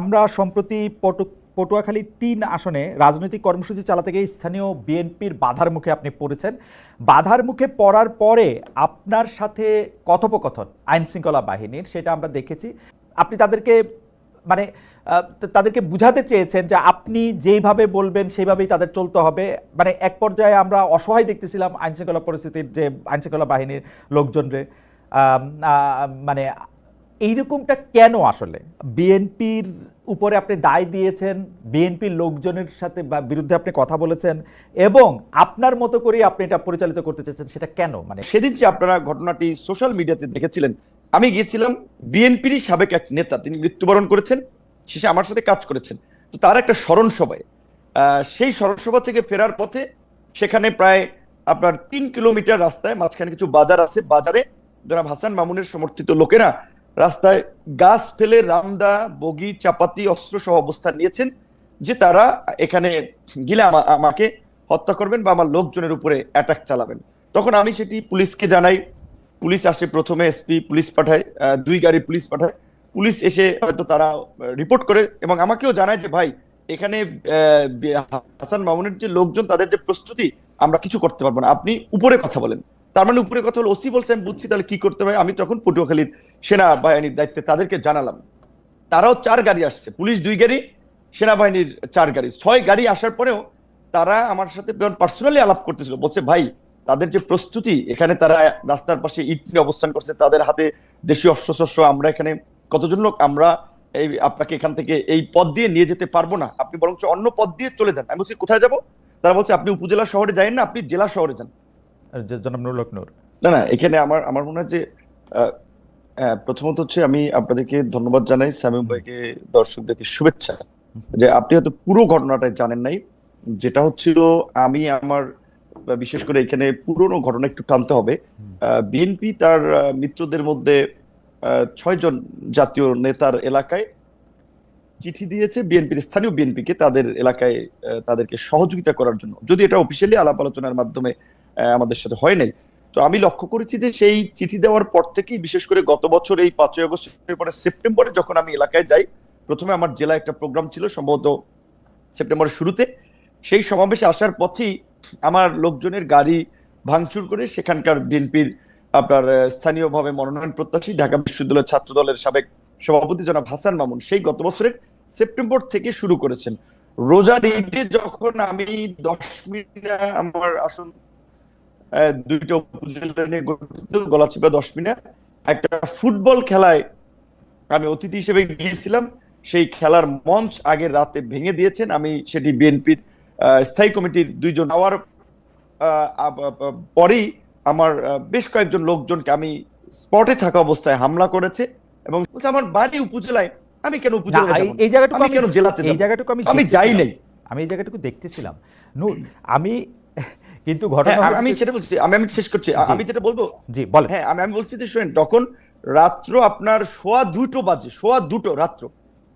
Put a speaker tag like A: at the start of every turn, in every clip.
A: আমরা সম্প্রতি পটু, পটুয়াখালী তিন আসনে রাজনৈতিক কর্মসূচি চালাতে গিয়ে স্থানীয় বিএনপির বাধার মুখে আপনি পড়েছেন। বাধার মুখে পড়ার পরে আপনার সাথে কথোপকথন আইন শৃঙ্খলা বাহিনীর, সেটা আমরা দেখেছি। আপনি তাদেরকে মানে তাদেরকে বুঝাতে চেয়েছেন যে আপনি যেইভাবে বলবেন সেইভাবেই তাদের চলতে হবে। মানে এক পর্যায়ে আমরা অসহায় দেখতেছিলাম আইন শৃঙ্খলা পরিস্থিতির যে আইন শৃঙ্খলা বাহিনীর লোকজনরে। মানে এইরকমটা কেন আসলে? বিএনপির উপরে আপনি দায় দিয়েছেন, বিএনপির লোকজনের সাথে বা বিরুদ্ধে আপনি কথা বলেছেন, এবং আপনার মতো করেই আপনি এটা পরিচালিত করতে চেয়েছেন, সেটা কেন? মানে
B: সেদিন যে আপনারা ঘটনাটি সোশ্যাল মিডিয়াতে দেখেছিলেন, আমি গিয়েছিলাম বিএনপিরই সাবেক এক নেতা, তিনি মৃত্যুবরণ করেছেন, শেষে আমার সাথে কাজ করেছেন। তো তার একটা স্মরণ সভায় সেই স্মরণ সভা থেকে ফেরার পথে সেখানে প্রায় আপনার তিন কিলোমিটার রাস্তায় মাঝখানে কিছু বাজার আছে। বাজারে জনাব হাসান মামুনের সমর্থিত লোকেরা রাস্তায় গাছ ফেলে রামদা, বগি, চাপাতি, অস্ত্র সহ অবস্থান নিয়েছেন যে তারা এখানে গেলে আমাকে হত্যা করবেন বা আমার লোকজনের উপরে অ্যাটাক চালাবেন। তখন আমি সেটি পুলিশকে জানাই। পুলিশ আসে প্রথমে এসপি পুলিশ পাঠায় দুই গাড়ি পুলিশ পাঠায়। পুলিশ এসে হয়তো তারা রিপোর্ট করে এবং আমাকেও জানায় যে, ভাই, এখানে হাসান মামুনের যে লোকজন, তাদের যে প্রস্তুতি, আমরা কিছু করতে পারব না। আপনি উপরে কথা বলেন। তার মানে উপরে কথা হলো, ওসি বলছে, আমি বুঝছি, তাহলে কি করতে হয় আমি তখন পটুয়াখালীর সেনা বাহিনীর দায়িত্বে তাদেরকে জানালাম। তারাও চার গাড়ি আসছে, পুলিশ দুই গাড়ি, সেনাবাহিনীর চার গাড়ি। ছয় গাড়ি আসার পরেও তারা আমার সাথে পার্সোনালি আলাপ করতেছিল, বলছে, ভাই, তাদের যে প্রস্তুতি, এখানে তারা রাস্তার পাশে ইট অবস্থান করছে, তাদের হাতে দেশীয় অস্ত্রশস্ত্র, আমরা এখানে কতজন লোক, আমরা এই আপনাকে এখান থেকে এই পথ দিয়ে নিয়ে যেতে পারব না। আপনি বরঞ্চ অন্য পথ দিয়ে চলে যান। আমি বলছি, কোথায় যাব? তারা বলছে, আপনি উপজেলা শহরে যাই না, আপনি জেলা শহরে যান।
A: জনাব নুরুল নূর।
B: না না এখানে আমার আমার মনে হয় যে প্রথমত হচ্ছে আমি আপনাদেরকে ধন্যবাদ জানাই সামিম ভাইকে দর্শকদেরকে শুভেচ্ছা। যে আপনি হয়তো পুরো ঘটনাটা জানেন নাই যেটা হচ্ছিল আমি আমার বিশেষ করে এখানে পুরনো ঘটনা একটু টানতে হবে। বিএনপি তার মিত্রদের মধ্যে ছয় জন জাতীয় নেতার এলাকায় চিঠি দিয়েছে বিএনপির স্থানীয় বিএনপিকে তাদের এলাকায় তাদেরকে সহযোগিতা করার জন্য। যদি এটা অফিসিয়ালি আলাপ আলোচনার মাধ্যমে আমাদের সাথে হয় নাই। তো আমি লক্ষ্য করেছি যে সেই চিঠি দেওয়ার পর থেকেই, বিশেষ করে গত বছর এই পাঁচই আগস্টের পরে সেপ্টেম্বরে যখন আমি এলাকায় যাই, প্রথমে আমার জেলায় একটা প্রোগ্রাম ছিল, সম্ভবত সেপ্টেম্বরের শুরুতে। সেই সমাবেশে আসার পথেই আমার লোকজনের গাড়ি ভাঙচুর করে সেখানকার বিএনপির আপনার স্থানীয়ভাবে মনোনয়ন প্রত্যাশী ঢাকা বিশ্ববিদ্যালয়ের ছাত্র দলের সাবেক সভাপতি জনাব হাসান মামুন সেই গত বছরের সেপ্টেম্বর থেকে শুরু করেছেন। রোজার ঈদে যখন আমি দশ মিনিট আমার আসন দুইটা উপজেলা নিয়ে গঠিত গলাচিপা একটা ফুটবল খেলায় আমি অতিথি হিসেবে গিয়েছিলাম। সেই খেলার মঞ্চ আগের রাতে ভেঙে দিয়েছেন। আমি সেটি বিএনপির স্থায়ী কমিটির দুইজন হওয়ার পরেই আমার বেশ কয়েকজন লোকজনকে আমি স্পটে থাকা অবস্থায় হামলা করেছে এবং আমার বাড়ি উপজেলায় আমি কেন উপজেলা
A: এই-? জায়গাটুকু
B: আমি কেন জেলাতে
A: এই
B: যাব?
A: জায়গাটুকু আমি
B: আমি যাই নাই
A: আমি এই জায়গাটুকু দেখতেছিলাম। নূর আমি কিন্তু ঘটনা
B: হ্যাঁ, আমি- আমি সেটা বলছি আমি আমি শেষ করছি। আমি যেটা বলব
A: জি বলেন।
B: হ্যাঁ আমি আমি বলছি যে শুনেন তখন রাত্র আপনার সোয়া দুটো বাজে সোয়া দুটো রাত্র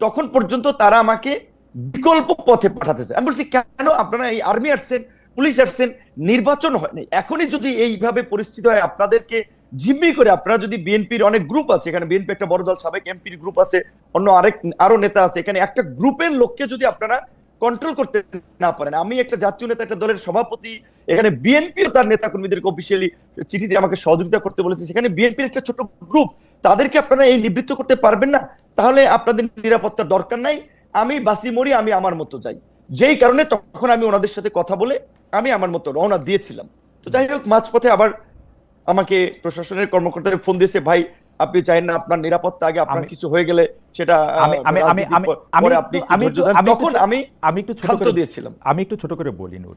B: তখন পর্যন্ত তারা আমাকে বিকল্প পথে পাঠাতেছে আমি বলছি কেন আপনারা এই আর্মি আসছেন পুলিশ আসছেন নির্বাচন হয়নি এখনই যদি এইভাবে পরিস্থিতি হয় আপনাদেরকে জিম্মি করে আপনারা যদি বিএনপির অনেক গ্রুপ আছে এখানে বিএনপি একটা বড় দল সাবেক এমপির গ্রুপ আছে অন্য আরেক আরও নেতা আছে এখানে একটা গ্রুপের লোককে যদি আপনারা কন্ট্রোল করতে না পারেন আমি একটা জাতীয় নেতা একটা দলের সভাপতি এখানে বিএনপিও তার নেতা কর্মীদেরকে অফিসিয়ালি চিঠি দিয়ে আমাকে সহযোগিতা করতে বলেছে। সেখানে বিএনপির একটা ছোট গ্রুপ তাদেরকে আপনারা এই নিবৃত্ত করতে পারবেন না। তাহলে আপনাদের নিরাপত্তার দরকার নাই। আমি বাসি মরি আমি আমার মতো যাই। যেই কারণে তখন আমি ওনাদের সাথে কথা বলে আমি আমার মতো রওনা দিয়েছিলাম। তো যাই হোক মাঝপথে আবার আমাকে প্রশাসনের কর্মকর্তারা ফোন দিয়েছে ভাই আপনি চাই না আপনার নিরাপত্তা আগে আপনার কিছু হয়ে গেলে সেটা
A: আমি আমি আমি আমি আমি
B: তখন আমি
A: আমি একটু ছোট করে
B: দিয়েছিলাম।
A: আমি একটু ছোট করে বলি নূর।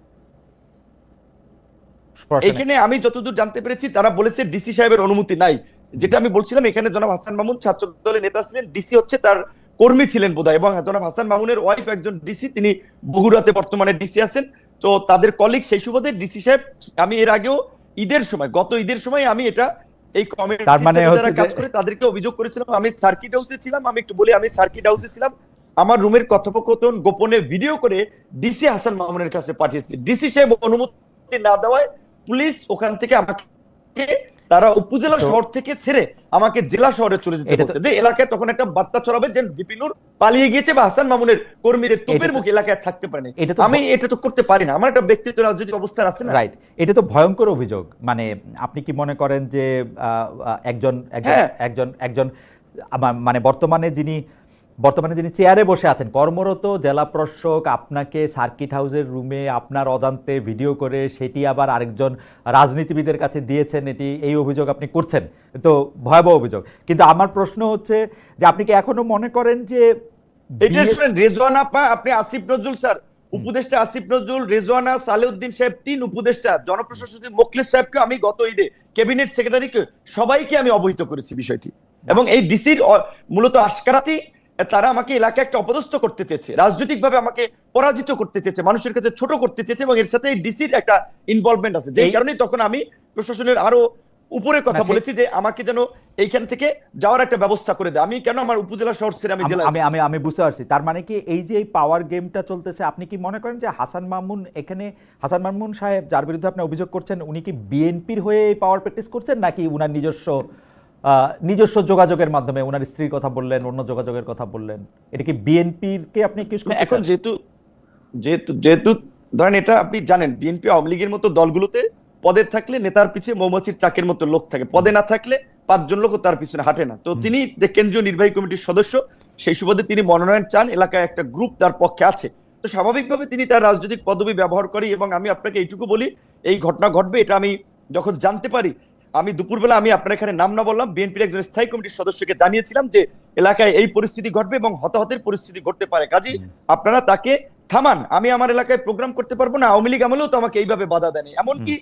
B: এখানে আমি যতদূর জানতে পেরেছি তারা বলেছে ডিসি সাহেবের অনুমতি নাই। যেটা আমি বলছিলাম এখানে জনাব হাসান মামুন ছাত্র দলের নেতা ছিলেন। ডিসি হচ্ছে তার কর্মী ছিলেন বোধহয় এবং জনাব হাসান মামুনের ওয়াইফ একজন ডিসি তিনি বগুড়াতে বর্তমানে ডিসি আছেন। তো তাদের কলিগ সেই সুবাদে ডিসি সাহেব আমি এর আগেও ঈদের সময় গত ঈদের সময় আমি এটা এই কমিটির
A: তার মানে
B: যারা কাজ করে তাদেরকে অভিযোগ করেছিলাম আমি সার্কিট হাউসে ছিলাম আমি একটু বলি আমি সার্কিট হাউসে ছিলাম। আমার রুমের কথোপকথন গোপনে ভিডিও করে ডিসি হাসান মামুনের কাছে পাঠিয়েছি। ডিসি সাহেব অনুমতি না দেওয়ায় পুলিশ ওখান থেকে আমাকে তারা উপজেলা শহর থেকে ছেড়ে আমাকে জেলা শহরে চলে যেতে বলছে। যে এলাকায় তখন একটা বার্তা ছড়াবে যে বিপিনুর পালিয়ে গিয়েছে বা হাসান মামুনের কর্মীদের তোপের মুখে এলাকায় থাকতে পারেনি। আমি এটা তো করতে পারি না। আমার একটা ব্যক্তিগত রাজনৈতিক অবস্থান আছে না?
A: রাইট এটা তো ভয়ঙ্কর অভিযোগ। মানে আপনি কি মনে করেন যে একজন একজন
B: হ্যাঁ।
A: একজন মানে বর্তমানে যিনি বর্তমানে যিনি চেয়ারে বসে আছেন কর্মরত জেলা প্রশাসক আপনাকে সার্কিট হাউসের রুমে আপনার অজান্তে ভিডিও করে সেটি আবার আরেকজন রাজনীতিবিদের কাছে দিয়েছেন এটি এই অভিযোগ আপনি করছেন। তো ভয়াবহ অভিযোগ। কিন্তু আমার প্রশ্ন হচ্ছে যে আপনি কি এখনও মনে করেন যে
B: এটা রেজওয়ানা আপা আপনি আসিফ নজরুল স্যার। উপদেষ্টা আসিফ নজরুল রেজওয়ানা সালেউদ্দিন সাহেব তিন উপদেষ্টা। জনপ্রশাসক মোখলেস সাহেবকে আমি গত ঈদে ক্যাবিনেট সেক্রেটারিকে সবাইকে আমি অবহিত করেছি বিষয়টি। এবং এই ডিসির মূলত আশকারাতি তারা আমাকে এলাকায় একটা অপদস্থ করতে চেয়েছে রাজনৈতিকভাবে আমাকে পরাজিত করতে চেয়েছে মানুষের কাছে ছোট করতে চেয়েছে এবং এর সাথে ডিসির একটা ইনভলভমেন্ট আছে। যেই কারণে তখন আমি প্রশাসনের আরও উপরে কথা বলেছি যে আমাকে যেন এইখান থেকে যাওয়ার একটা ব্যবস্থা করে দেয়। আমি কেন আমার উপজেলা শহর ছেড়ে আমি
A: আম-
B: জেলায়
A: আমি আমি আমি বুঝতে পারছি। তার মানে কি এই যে এই পাওয়ার গেমটা চলতেছে আপনি কি মনে করেন যে হাসান মামুন এখানে হাসান মামুন সাহেব যার বিরুদ্ধে আপনি অভিযোগ করছেন উনি কি বিএনপির হয়ে এই পাওয়ার প্র্যাকটিস করছেন নাকি উনার নিজস্ব নিজস্ব যোগাযোগের মাধ্যমে ওনার স্ত্রীর কথা বললেন অন্য যোগাযোগের কথা বললেন। এটা কি বিএনপির কে আপনি কি
B: এখন যেহেতু যেহেতু যেহেতু ধরেন এটা আপনি জানেন বিএনপি আওয়ামী লীগের মতো দলগুলোতে পদে থাকলে নেতার পিছিয়ে মৌমাছির চাকের মতো লোক থাকে। পদে না থাকলে পাঁচজন লোক তার পিছনে হাঁটে না। তো তিনি যে কেন্দ্রীয় নির্বাহী কমিটির সদস্য সেই সুবাদে তিনি মনোনয়ন চান এলাকায় একটা গ্রুপ তার পক্ষে আছে। তো স্বাভাবিকভাবে তিনি তার রাজনৈতিক পদবি ব্যবহার করে এবং আমি আপনাকে এইটুকু বলি এই ঘটনা ঘটবে এটা আমি যখন জানতে পারি আমি দুপুরবেলা আমি আপনার এখানে নাম না বললাম বিএনপির একজন স্থায়ী কমিটির সদস্যকে জানিয়েছিলাম যে এলাকায় এই পরিস্থিতি ঘটবে এবং হতাহতের পরিস্থিতি ঘটতে পারে। কাজী আপনারা তাকে থামান। আমি আমার এলাকায় প্রোগ্রাম করতে পারব না আওয়ামী লীগ আমলেও তো আমাকে এইভাবে বাধা দেয়নি এমনকি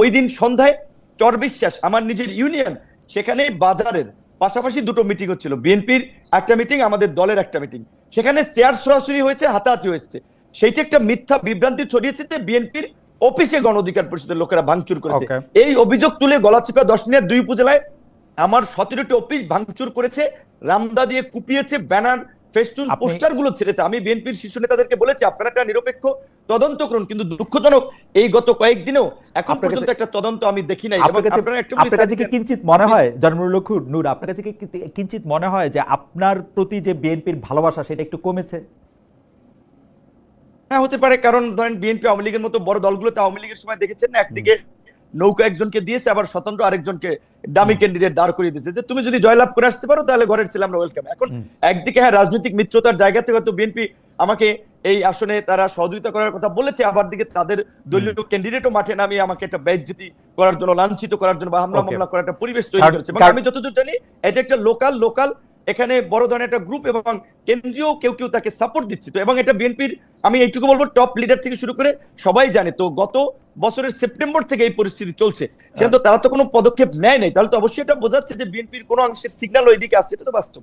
B: ওই দিন সন্ধ্যায় চর বিশ্বাস আমার নিজের ইউনিয়ন সেখানে বাজারের পাশাপাশি দুটো মিটিং হচ্ছিল। বিএনপির একটা মিটিং আমাদের দলের একটা মিটিং সেখানে চেয়ার সরাসরি হয়েছে হাতাহাতি হয়েছে। সেইটা একটা মিথ্যা বিভ্রান্তি ছড়িয়েছে যে বিএনপির অফিসে গণ অধিকার পরিষদের লোকেরা ভাঙচুর করেছে। এই অভিযোগ তুলে গলাচিপা দশ মিনিট দুই উপজেলায় আমার সতেরোটি অফিস ভাঙচুর করেছে রামদা দিয়ে কুপিয়েছে ব্যানার ফেস্টুন পোস্টারগুলো ছেড়েছে। আমি বিএনপির শীর্ষ নেতাদেরকে বলেছি আপনারা একটা নিরপেক্ষ তদন্ত করুন কিন্তু দুঃখজনক এই গত কয়েকদিনেও এখন পর্যন্ত একটা তদন্ত আমি দেখি নাই।
A: আপনার কাছে কি কিঞ্চিত মনে হয় জন্মুল নূর আপনার কাছে কি- কিঞ্চিত মনে হয় যে আপনার প্রতি যে বিএনপির ভালোবাসা সেটা একটু কমেছে?
B: হ্যাঁ হতে পারে। কারণ ধরেন বিএনপি আওয়ামী লীগের মতো বড় দলগুলোতে আওয়ামী লীগের সময় দেখেছেন না একদিকে নৌকা একজনকে দিয়েছে আবার স্বতন্ত্র আরেকজনকে ডামি ক্যান্ডিডেট দাঁড় করিয়ে দিয়েছে। যে তুমি যদি জয়লাভ করে আসতে পারো তাহলে ঘরের ছিলাম আমরা ওয়েলকাম এখন একদিকে হ্যাঁ রাজনৈতিক মিত্রতার জায়গা থেকে হয়তো বিএনপি আমাকে এই আসনে তারা সহযোগিতা করার কথা বলেছে আবার দিকে তাদের দলীয় ক্যান্ডিডেটও মাঠে নামিয়ে আমাকে একটা বেজ্জতি করার জন্য লাঞ্ছিত করার জন্য বা হামলা মামলা করার একটা পরিবেশ তৈরি করেছে। এবং আমি যতদূর জানি এটা একটা লোকাল লোকাল এখানে বড় ধরনের একটা গ্রুপ এবং কেন্দ্রীয় কেউ কেউ তাকে সাপোর্ট দিচ্ছে। তো এবং এটা বিএনপির আমি এইটুকু বলব টপ লিডার থেকে শুরু করে সবাই জানে। তো গত বছরের সেপ্টেম্বর থেকে এই পরিস্থিতি চলছে। সেখানে তো তারা তো কোনো পদক্ষেপ নেয় নাই। তাহলে তো অবশ্যই এটা বোঝাচ্ছে যে বিএনপির কোনো অংশের সিগন্যাল ওইদিকে আসছে এটা তো বাস্তব।